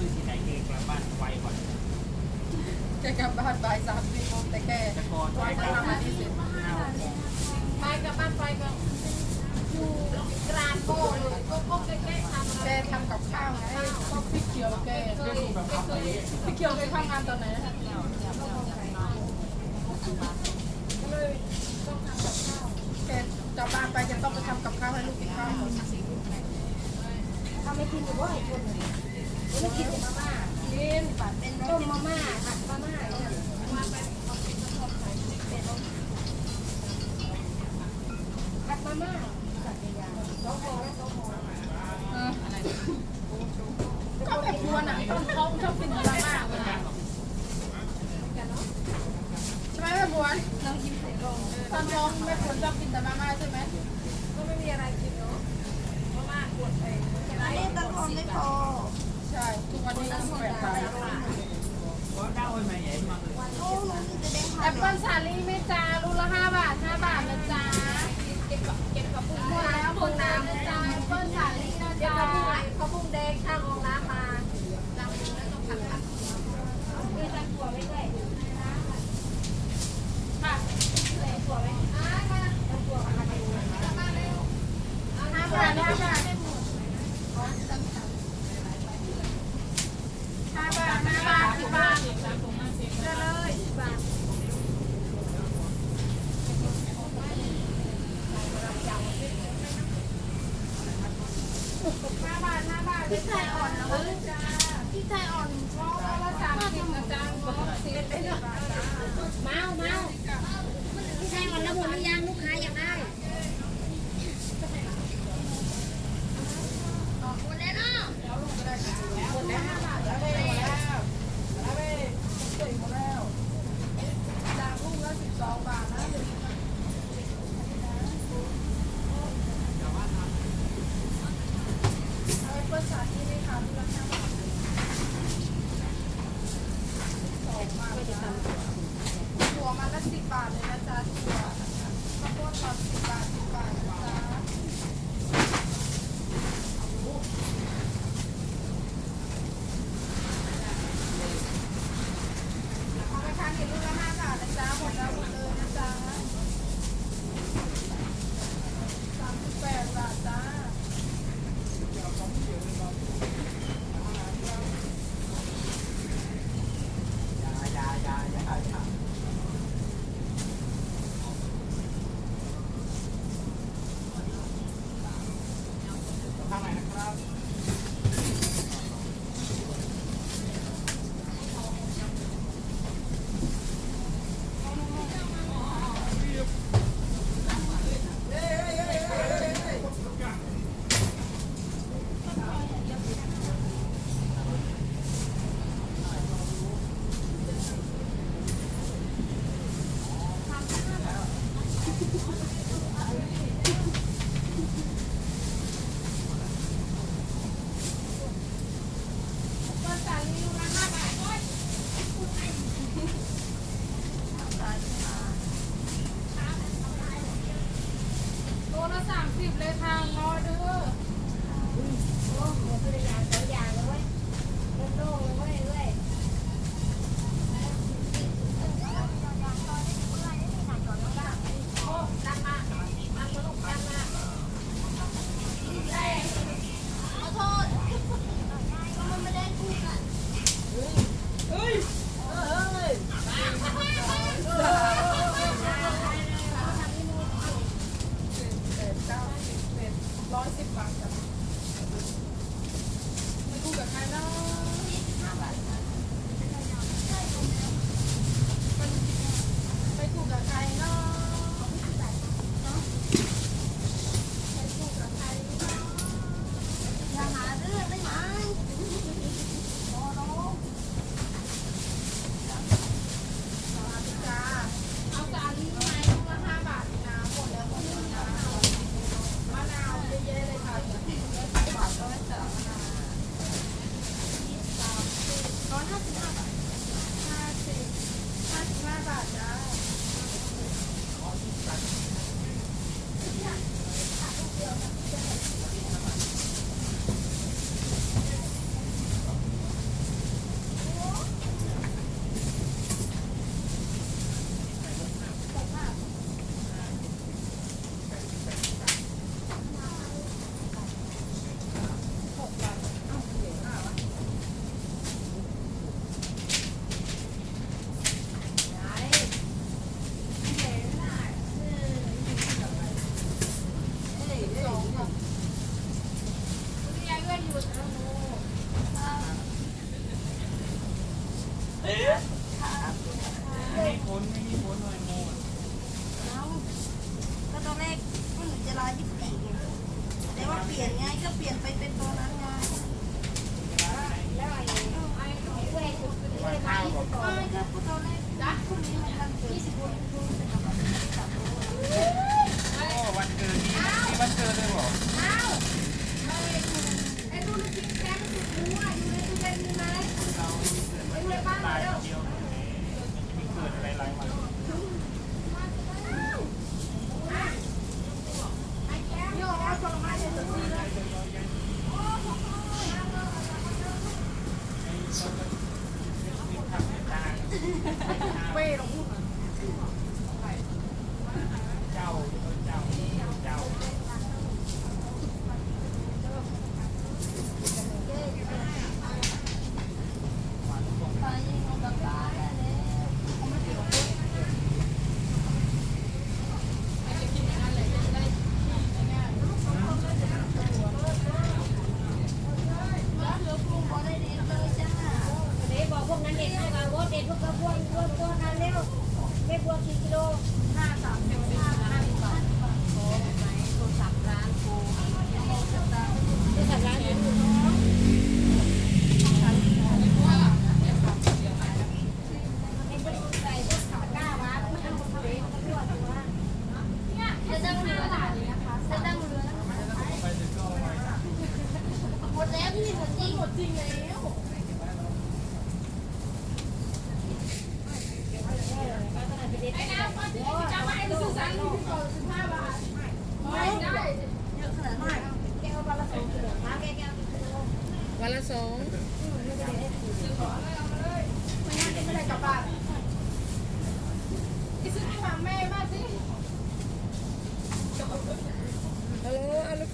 มือสีไหนเกลับบ้านไวกว่าแกกลับบ้านบ่ายสามสี่โมงแต่แกตไวทำงานที่สิบไปกลับบ้านไปก็อยู่กลางโก้เลยโก้แกทำแกทำกับข้าวไงก็พี่เขียวแกพี่เขียวไปทำงานตอนไหนไปทำงานกับข้าวแกจะบ้านไปจะต้องไปทำกับข้าวให้ลูกกินข้าวทำไม่กินหรือว่าให้คนเลย ต้มมาม่าผัดมาม่าเนี่ยผัดมาม่าจัดเวลาสองโมงและสองโมงก็แบบกวน่ะเขาชอบกินมาม่าใช่ไหมแม่บวนเรากินเสร็จลงตอนท้องแม่บวนชอบกินแต่มาม่าใช่ไหมก็ไม่มีอะไรกิน แอปเปิ้ลสาลี่ไม่จ้าลูกละห้าบาทห้าบาทนะจ๊ะ พี่ชายอ่อนนะพี่ชายอ่อน หัวมันละสิบบาทเลยนะจ๊ะ ลี่ยนไงก็เปลี่ยนไปเป็นตัวนั้นไงไม่ก็พูดตอนแรกนะพรุ่งนี้มันวันเกิดยี่สิบวันพรุ่งนี้เป็นวันเกิดวันเกิดนี่วันเกิดเลยเหรอ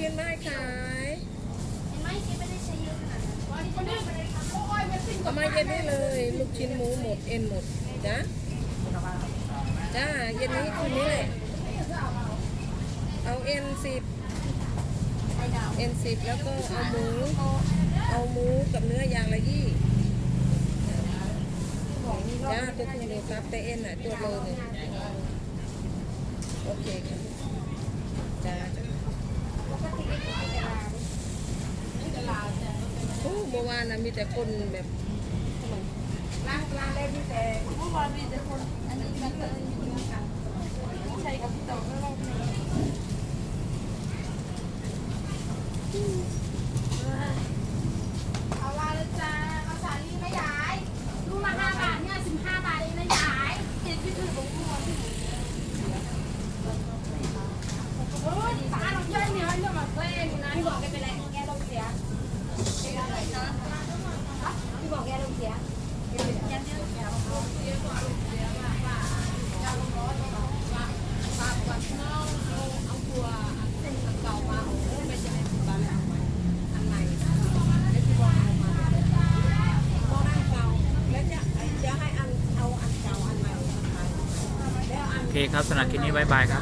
กินได้ขายเห็นไหมนไม่ได้ใช้เยอะขนาดนั้นทำโอ้ยมันสิ้นกับมาเย็นได้เลย ลูกชิ้นหมูหมดเอ็นหมดจ้ะจ้าเย็นนี้คืนนี้เลยเอาเอ็นสิบเอ็นสิบแล้วก็เอาหมูเอาหมูกับเนื้อยางละยี่จ้าตัวคุณดูครับแต่เอ็นอะตัวโลนึงโอเคค่ะจ้า มื่อวานนะมีแต่คนแบบร้างร้านแรกมีแต่เมื่อวานมีแต่คนอันนี้มันเป็นคนละกันใช่กับพี่ต่อก็รอบน ครับสำหรับคลิปนี้บายบายครับ